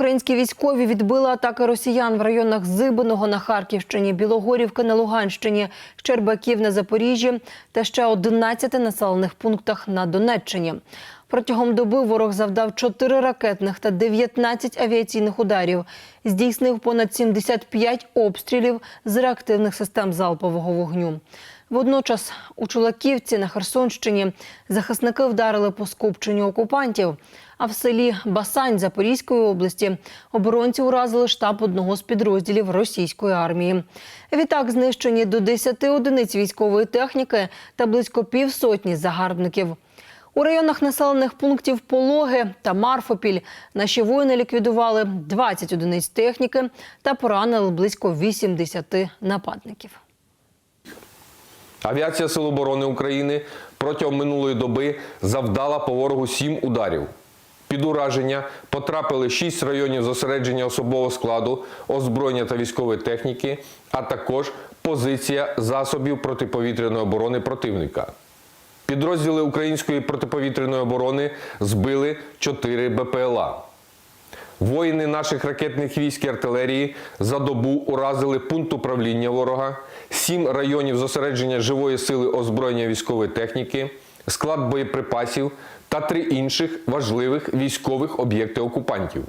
Українські військові відбили атаки росіян в районах Зибиного на Харківщині, Білогорівки на Луганщині, Щербаків на Запоріжжі та ще 11 населених пунктах на Донеччині. Протягом доби ворог завдав 4 ракетних та 19 авіаційних ударів. Здійснив понад 75 обстрілів з реактивних систем залпового вогню. Водночас у Чулаківці на Херсонщині захисники вдарили по скупченню окупантів. А в селі Басань Запорізької області оборонці уразили штаб одного з підрозділів російської армії. Відтак знищені до 10 одиниць військової техніки та близько півсотні загарбників. У районах населених пунктів Пологи та Марфопіль наші воїни ліквідували 20 одиниць техніки та поранили близько 80 нападників. Авіація Сил оборони України протягом минулої доби завдала по ворогу сім ударів. Під ураження потрапили шість районів зосередження особового складу, озброєння та військової техніки, а також позиція засобів протиповітряної оборони противника. Підрозділи української протиповітряної оборони збили 4 БПЛА. Воїни наших ракетних військ і артилерії за добу уразили пункт управління ворога, сім районів зосередження живої сили озброєння військової техніки, склад боєприпасів та три інших важливих військових об'єкти окупантів.